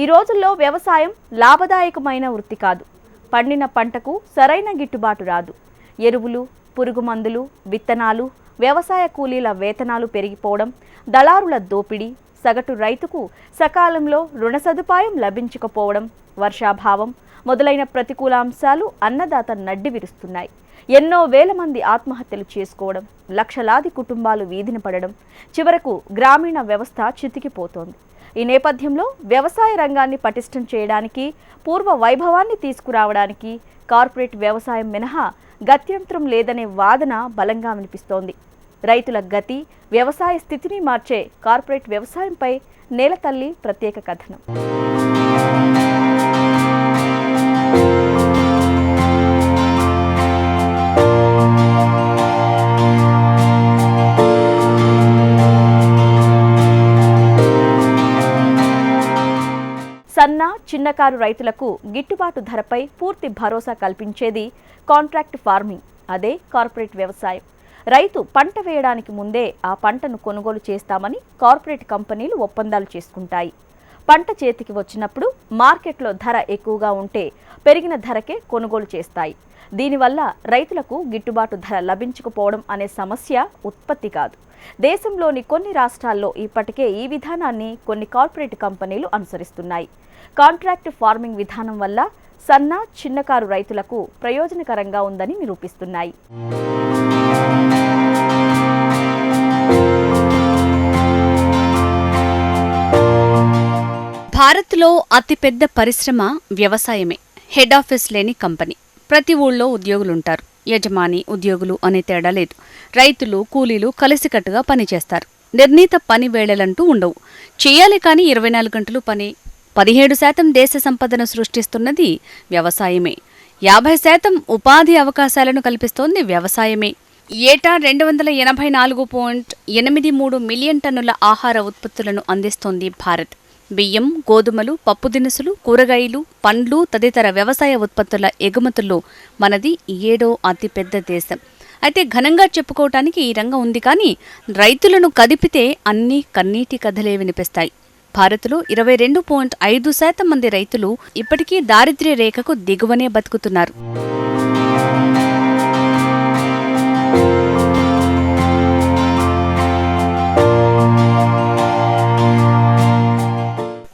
ఈ రోజుల్లో వ్యవసాయం లాభదాయకమైన వృత్తి కాదు. పండిన పంటకు సరైన గిట్టుబాటు రాదు. ఎరువులు పురుగు మందులు విత్తనాలు వ్యవసాయ కూలీల వేతనాలు పెరిగిపోవడం దళారుల దోపిడీ సగటు రైతుకు సకాలంలో రుణ సదుపాయం లభించకపోవడం వర్షాభావం మొదలైన ప్రతికూల అంశాలు అన్నదాత నడ్డి విరుస్తున్నాయి. ఎన్నో వేల మంది ఆత్మహత్యలు చేసుకోవడం లక్షలాది కుటుంబాలు వీధిన పడడం చివరకు గ్రామీణ వ్యవస్థ చితికిపోతోంది. ఈ నేపథ్యంలో వ్యవసాయ రంగాన్ని పటిష్టం చేయడానికి పూర్వ వైభవాన్ని తీసుకురావడానికి కార్పొరేట్ వ్యవసాయం మినహా గత్యంతరం లేదనే వాదన బలంగా వినిపిస్తోంది. రైతుల గతి వ్యవసాయ స్థితిని మార్చే కార్పొరేట్ వ్యవసాయంపై నేలతల్లి ప్రత్యేక కథనం. సన్న చిన్నకారు రైతులకు గిట్టుబాటు ధరపై పూర్తి భరోసా కల్పించేది కాంట్రాక్ట్ ఫార్మింగ్ అదే కార్పొరేట్ వ్యవసాయం. రైతు పంట వేయడానికి ముందే ఆ పంటను కొనుగోలు చేస్తామని కార్పొరేట్ కంపెనీలు ఒప్పందాలు చేసుకుంటాయి. పంట చేతికి వచ్చినప్పుడు మార్కెట్లో ధర ఎక్కువగా ఉంటే పెరిగిన ధరకే కొనుగోలు చేస్తాయి. దీనివల్ల రైతులకు గిట్టుబాటు ధర లభించకపోవడం అనే సమస్య ఉత్పత్తి కాదు. దేశంలోని కొన్ని రాష్ట్రాల్లో ఇప్పటికే ఈ విధానాన్ని కొన్ని కార్పొరేట్ కంపెనీలు అనుసరిస్తున్నాయి. కాంట్రాక్ట్ ఫార్మింగ్ విధానం వల్ల సన్న చిన్నకారు రైతులకు ప్రయోజనకరంగా ఉందని నిరూపిస్తున్నాయి. అతిపెద్ద పరిశ్రమ వ్యవసాయమే హెడ్ ఆఫీస్ లేని కంపెనీ. ప్రతి ఊళ్ళో ఉద్యోగులుంటారు. యజమాని ఉద్యోగులు అనే తేడా లేదు. రైతులు కూలీలు కలిసికట్టుగా పనిచేస్తారు. నిర్ణీత పని వేళలంటూ ఉండవు. చేయాలి కానీ ఇరవై నాలుగు గంటలు పని పదిహేడు శాతం దేశ సంపదను సృష్టిస్తున్నది వ్యవసాయమే. యాభై శాతం ఉపాధి అవకాశాలను కల్పిస్తోంది వ్యవసాయమే. ఏటా రెండు వందల ఎనభై నాలుగు పాయింట్ ఎనిమిది మూడు మిలియన్ టన్నుల ఆహార ఉత్పత్తులను అందిస్తోంది భారత్. బియ్యం గోధుమలు పప్పు దినుసులు కూరగాయలు పండ్లు తదితర వ్యవసాయ ఉత్పత్తుల ఎగుమతుల్లో మనది ఏడో అతిపెద్ద దేశం. అయితే ఘనంగా చెప్పుకోవటానికి ఈ రంగం ఉంది కానీ రైతులను కదిపితే అన్నీ కన్నీటి కథలే వినిపిస్తాయి. భారత్లో ఇరవై రెండు పాయింట్ ఐదు శాతం మంది రైతులు ఇప్పటికీ దారిద్ర్య రేఖకు దిగువనే బతుకుతున్నారు.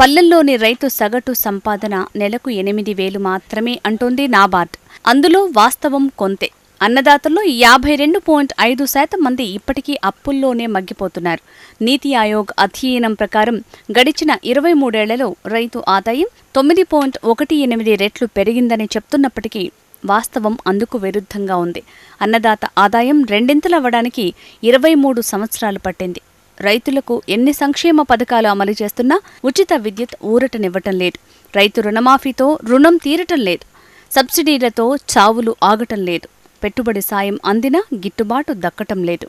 పల్లెల్లోని రైతు సగటు సంపాదన నెలకు ఎనిమిది వేలు మాత్రమే అంటోంది నాబార్డ్. అందులో వాస్తవం కొంతే. అన్నదాతల్లో యాభై రెండు పాయింట్ ఐదు శాతం మంది ఇప్పటికీ అప్పుల్లోనే మగ్గిపోతున్నారు. నీతి ఆయోగ్ అధ్యయనం ప్రకారం గడిచిన ఇరవై మూడేళ్ళలో రైతు ఆదాయం తొమ్మిది పాయింట్ ఒకటి ఎనిమిది రెట్లు పెరిగిందని చెప్తున్నప్పటికీ వాస్తవం అందుకు విరుద్ధంగా ఉంది. అన్నదాత ఆదాయం రెండింతలవ్వడానికి ఇరవై మూడు సంవత్సరాలు పట్టింది. రైతులకు ఎన్ని సంక్షేమ పథకాలు అమలు చేస్తున్నా ఉచిత విద్యుత్ ఊరటనివ్వటం లేదు. రైతు రుణమాఫీతో రుణం తీరటం లేదు. సబ్సిడీలతో చావులు ఆగటం లేదు. పెట్టుబడి సాయం అందినా గిట్టుబాటు దక్కటం లేదు.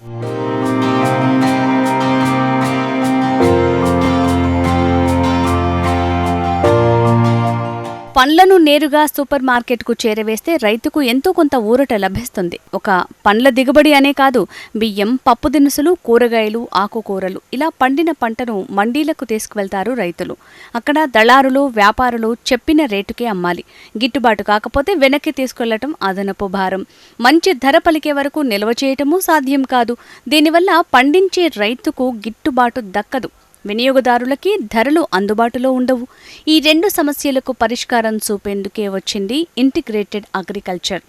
పండ్లను నేరుగా సూపర్ మార్కెట్కు చేరవేస్తే రైతుకు ఎంతో కొంత ఊరట లభిస్తుంది. ఒక పండ్ల దిగుబడి అనే కాదు బియ్యం పప్పు దినుసులు కూరగాయలు ఆకుకూరలు ఇలా పండిన పంటను మండీలకు తీసుకువెళ్తారు రైతులు. అక్కడ దళారులు వ్యాపారులు చెప్పిన రేటుకే అమ్మాలి. గిట్టుబాటు కాకపోతే వెనక్కి తీసుకెళ్ళటం అదనపు భారం. మంచి ధర పలికే వరకు నిల్వ చేయటము సాధ్యం కాదు. దీనివల్ల పండించే రైతుకు గిట్టుబాటు దక్కదు. వినియోగదారులకి ధరలు అందుబాటులో ఉండవు. ఈ రెండు సమస్యలకు పరిష్కారం చూపేందుకే వచ్చింది ఇంటిగ్రేటెడ్ అగ్రికల్చర్.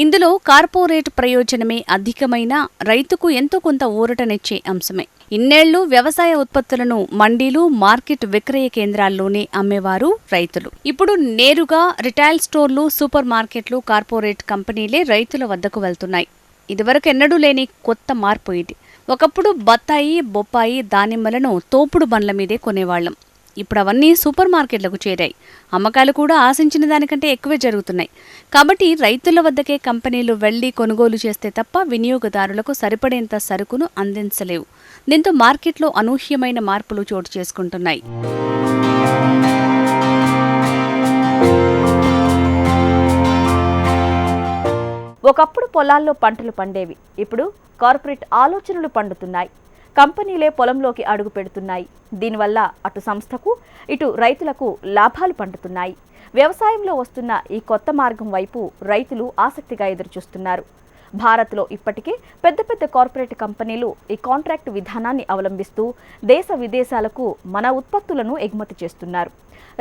ఇందులో కార్పొరేట్ ప్రయోజనమే అధికమైన రైతుకు ఎంతో కొంత ఊరటనిచ్చే అంశమే. ఇన్నేళ్ళు వ్యవసాయ ఉత్పత్తులను మండీలు మార్కెట్ విక్రయ కేంద్రాల్లోనే అమ్మేవారు రైతులు. ఇప్పుడు నేరుగా రిటైల్ స్టోర్లు సూపర్ మార్కెట్లు కార్పొరేట్ కంపెనీలే రైతుల వద్దకు వెళ్తున్నాయి. ఇదివరకు ఎన్నడూ లేని కొత్త మార్పు ఇది. ఒకప్పుడు బత్తాయి బొప్పాయి దానిమ్మలను తోపుడు బండ్ల మీదే కొనేవాళ్ళం ఇప్పుడు అవన్నీ సూపర్ మార్కెట్లకు చేరాయి. అమ్మకాలు కూడా ఆశించిన దానికంటే ఎక్కువే జరుగుతున్నాయి. కాబట్టి రైతుల వద్దకే కంపెనీలు వెళ్ళి కొనుగోలు చేస్తే తప్ప వినియోగదారులకు సరిపడేంత సరుకును అందించలేవు. దీంతో మార్కెట్లో అనూహ్యమైన మార్పులు చోటు చేసుకుంటున్నాయి. ఒకప్పుడు పొలాల్లో పంటలు పండేవి. ఇప్పుడు కార్పొరేట్ ఆలోచనలు పండుతున్నాయి. కంపెనీలే పొలంలోకి అడుగు పెడుతున్నాయి. దీనివల్ల అటు సంస్థకు ఇటు రైతులకు లాభాలు పండుతున్నాయి. వ్యవసాయంలో వస్తున్న ఈ కొత్త మార్గం వైపు రైతులు ఆసక్తిగా ఎదురుచూస్తున్నారు. భారత్లో ఇప్పటికే పెద్ద పెద్ద కార్పొరేట్ కంపెనీలు ఈ కాంట్రాక్ట్ విధానాన్ని అవలంబిస్తూ దేశ విదేశాలకు మన ఉత్పత్తులను ఎగుమతి చేస్తున్నారు.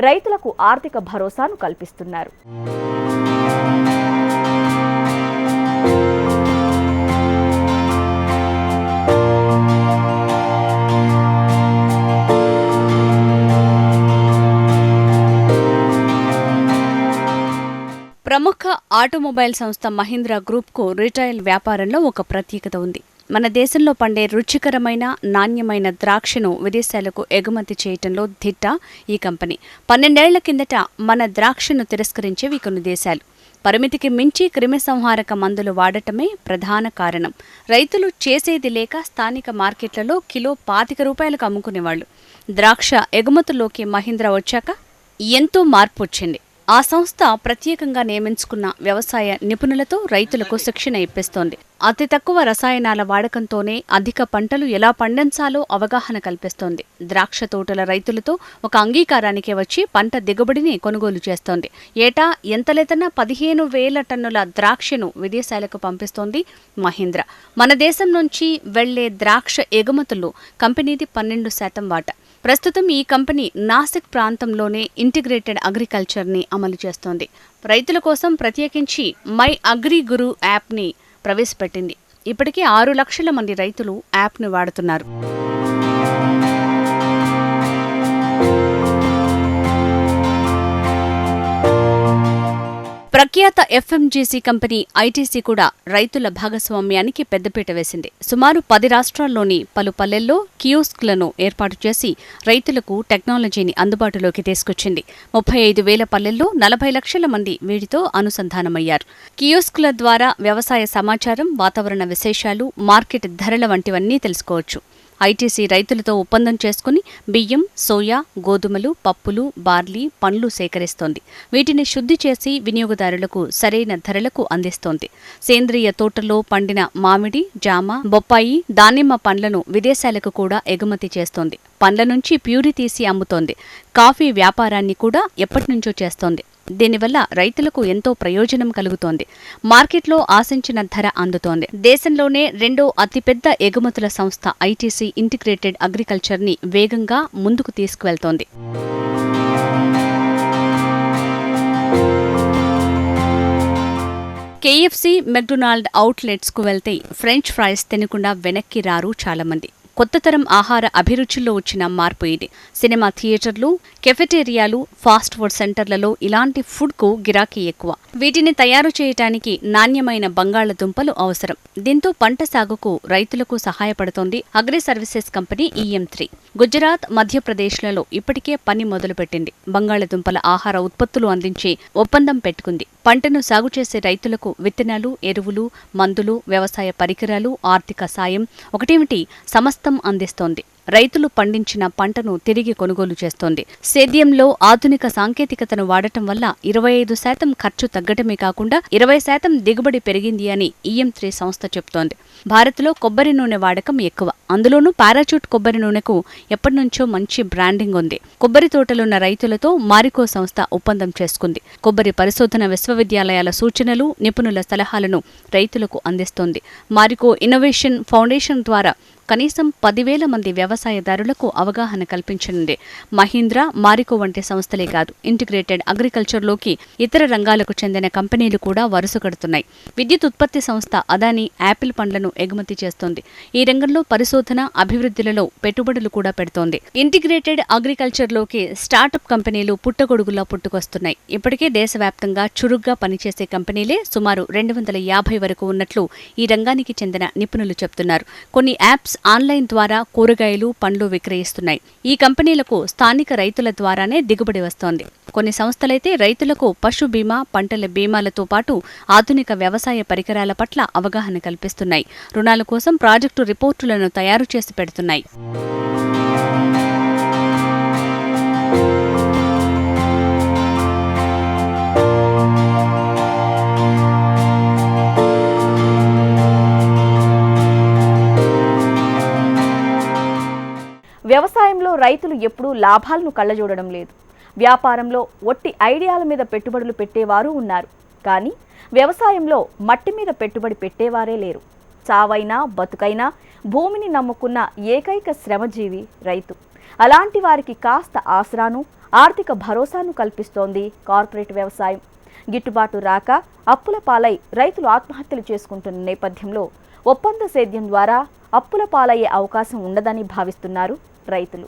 రైతులకు ఆర్థిక భరోసాను కల్పిస్తున్నారు. ప్రముఖ ఆటోమొబైల్ సంస్థ మహీంద్రా గ్రూప్కు రిటైల్ వ్యాపారంలో ఒక ప్రత్యేకత ఉంది. మన దేశంలో పండే రుచికరమైన నాణ్యమైన ద్రాక్షను విదేశాలకు ఎగుమతి చేయటంలో దిట్ట ఈ కంపెనీ. పన్నెండేళ్ళ కిందట మన ద్రాక్షను తిరస్కరించేవి కొన్ని దేశాలు. పరిమితికి మించి క్రిమిసంహారక మందులు వాడటమే ప్రధాన కారణం. రైతులు చేసేది లేక స్థానిక మార్కెట్లలో కిలో పాతిక రూపాయలకు అమ్ముకునేవాళ్ళు ద్రాక్ష ఎగుమతుల్లోకి మహీంద్రా వచ్చాక ఎంతో మార్పు వచ్చింది ఆ సంస్థ ప్రత్యేకంగా నియమించుకున్న వ్యవసాయ నిపుణులతో రైతులకు శిక్షణ ఇప్పిస్తోంది. అతి తక్కువ రసాయనాల వాడకంతోనే అధిక పంటలు ఎలా పండించాలో అవగాహన కల్పిస్తోంది. ద్రాక్ష తోటల రైతులతో ఒక అంగీకారానికి వచ్చి పంట దిగుబడిని కొనుగోలు చేస్తోంది. ఏటా ఎంతలేతన పదిహేను వేల టన్నుల ద్రాక్షను విదేశాలకు పంపిస్తోంది మహీంద్ర. మన దేశం నుంచి వెళ్ళే ద్రాక్ష ఎగుమతుల్లో కంపెనీది పన్నెండు శాతం వాటా. ప్రస్తుతం ఈ కంపెనీ నాసిక్ ప్రాంతంలోనే ఇంటిగ్రేటెడ్ అగ్రికల్చర్ని అమలు చేస్తోంది. రైతుల కోసం ప్రత్యేకించి మై అగ్రి గురు యాప్ని ప్రవేశపెట్టింది. ఇప్పటికే ఆరు లక్షల మంది రైతులు యాప్ను వాడుతున్నారు. ప్రఖ్యాత ఎఫ్ఎంజీసీ కంపెనీ ఐటీసీ కూడా రైతుల భాగస్వామ్యానికి పెద్దపీట వేసింది. సుమారు పది రాష్ట్రాల్లోని పలు పల్లెల్లో కియోస్క్లను ఏర్పాటు చేసి రైతులకు టెక్నాలజీని అందుబాటులోకి తీసుకొచ్చింది. ముప్పై ఐదు వేల పల్లెల్లో నలభై లక్షల మంది వీటితో అనుసంధానమయ్యారు. కియోస్క్ల ద్వారా వ్యవసాయ సమాచారం వాతావరణ విశేషాలు మార్కెట్ ధరల వంటివన్నీ తెలుసుకోవచ్చు. ఐటీసీ రైతులతో ఒప్పందం చేసుకుని బియ్యం సోయా గోధుమలు పప్పులు బార్లీ పండ్లు సేకరిస్తోంది. వీటిని శుద్ధి చేసి వినియోగదారులకు సరైన ధరలకు అందిస్తోంది. సేంద్రియ తోటల్లో పండిన మామిడి జామ బొప్పాయి దానిమ్మ పండ్లను విదేశాలకు కూడా ఎగుమతి చేస్తోంది. పండ్ల నుంచి ప్యూరి తీసి అమ్ముతోంది. కాఫీ వ్యాపారాన్ని కూడా ఎప్పటినుంచో చేస్తోంది. దీనివల్ల రైతులకు ఎంతో ప్రయోజనం కలుగుతోంది. మార్కెట్లో ఆశించిన ధర అందుతోంది. దేశంలోనే రెండో అతిపెద్ద ఎగుమతుల సంస్థ ఐటీసీ ఇంటిగ్రేటెడ్ అగ్రికల్చర్ని వేగంగా ముందుకు తీసుకువెళ్తోంది. కేఎఫ్సీ మెక్డొనాల్డ్ అవుట్లెట్స్కు వెళ్తే ఫ్రెంచ్ ఫ్రైస్ తినకుండా వెనక్కి రారు చాలామంది. కొత్త తరం ఆహార అభిరుచుల్లో వచ్చిన మార్పు ఇది. సినిమా థియేటర్లు కెఫెటేరియాలు ఫాస్ట్ ఫుడ్ సెంటర్లలో ఇలాంటి ఫుడ్కు గిరాకీ ఎక్కువ. వీటిని తయారు చేయటానికి నాణ్యమైన బంగాళదుంపలు అవసరం. దీంతో పంట సాగుకు రైతులకు సహాయపడుతోంది agri services company EM three Gujarat మధ్యప్రదేశ్లలో ఇప్పటికే పని మొదలుపెట్టింది. బంగాళదుంపల ఆహార ఉత్పత్తులు అందించే ఒప్పందం పెట్టుకుంది. పంటను సాగు చేసే రైతులకు విత్తనాలు ఎరువులు మందులు వ్యవసాయ పరికరాలు ఆర్థిక సాయం ఒకటేమిటి? సమస్త అందిస్తోంది. రైతులు పండించిన పంటను తిరిగి కొనుగోలు చేస్తోంది. సేద్యంలో ఆధునిక సాంకేతికతను వాడటం వల్ల ఇరవై ఐదు శాతం ఖర్చు తగ్గటమే కాకుండా ఇరవై శాతం దిగుబడి పెరిగింది అని ఈఎం త్రీ సంస్థ చెబుతోంది భారత్లో కొబ్బరి నూనె వాడకం ఎక్కువ. అందులోనూ పారాచూట్ కొబ్బరి నూనెకు ఎప్పటినుంచో మంచి బ్రాండింగ్ ఉంది. కొబ్బరి తోటలున్న రైతులతో మారికో సంస్థ ఒప్పందం చేసుకుంది. కొబ్బరి పరిశోధన విశ్వవిద్యాలయాల సూచనలు నిపుణుల సలహాలను రైతులకు అందిస్తోంది. మారికో ఇన్నోవేషన్ ఫౌండేషన్ ద్వారా కనీసం పదివేల మంది వ్యవసాయదారులకు అవగాహన కల్పించనుంది. మహీంద్ర మారికో వంటి సంస్థలే కాదు. ఇంటిగ్రేటెడ్ అగ్రికల్చర్లోకి ఇతర రంగాలకు చెందిన కంపెనీలు కూడా వరుస కడుతున్నాయి. విద్యుత్ ఉత్పత్తి సంస్థ అదాని యాపిల్ పండ్లను ఎగుమతి చేస్తోంది. ఈ రంగంలో పరిశోధన అభివృద్ధిలలో పెట్టుబడులు కూడా పెడుతోంది. ఇంటిగ్రేటెడ్ అగ్రికల్చర్లోకి స్టార్టప్ కంపెనీలు పుట్టగొడుగులా పుట్టుకొస్తున్నాయి. ఇప్పటికే దేశవ్యాప్తంగా చురుగ్గా పనిచేసే కంపెనీలే సుమారు రెండు వందల యాభై వరకు ఉన్నట్లు ఈ రంగానికి చెందిన నిపుణులు చెబుతున్నారు కొన్ని యాప్స్ ఆన్లైన్ ద్వారా కూరగాయలు పండ్లు విక్రయిస్తున్నాయి. ఈ కంపెనీలకు స్థానిక రైతుల ద్వారానే దిగుబడి వస్తోంది. కొన్ని సంస్థలైతే రైతులకు పశు బీమా పంటల బీమాలతో పాటు ఆధునిక వ్యవసాయ పరికరాల పట్ల అవగాహన కల్పిస్తున్నాయి. రుణాల కోసం ప్రాజెక్టు రిపోర్టులను తయారు చేసి పెడుతున్నాయి. రైతులు ఎప్పుడూ లాభాలను కళ్ళజూడడం లేదు. వ్యాపారంలో ఒట్టి ఐడియాల మీద పెట్టుబడులు పెట్టేవారు ఉన్నారు. కానీ వ్యవసాయంలో మట్టి మీద పెట్టుబడి పెట్టేవారే లేరు. చావైనా బతుకైనా భూమిని నమ్ముకున్న ఏకైక శ్రమజీవి రైతు. అలాంటి వారికి కాస్త ఆసరాను ఆర్థిక భరోసాను కల్పిస్తోంది కార్పొరేట్ వ్యవసాయం. గిట్టుబాటు రాక అప్పుల పాలై రైతులు ఆత్మహత్యలు చేసుకుంటున్న నేపథ్యంలో ఒప్పంద సేద్యం ద్వారా అప్పుల పాలయ్యే అవకాశం ఉండదని భావిస్తున్నారు రైతులు.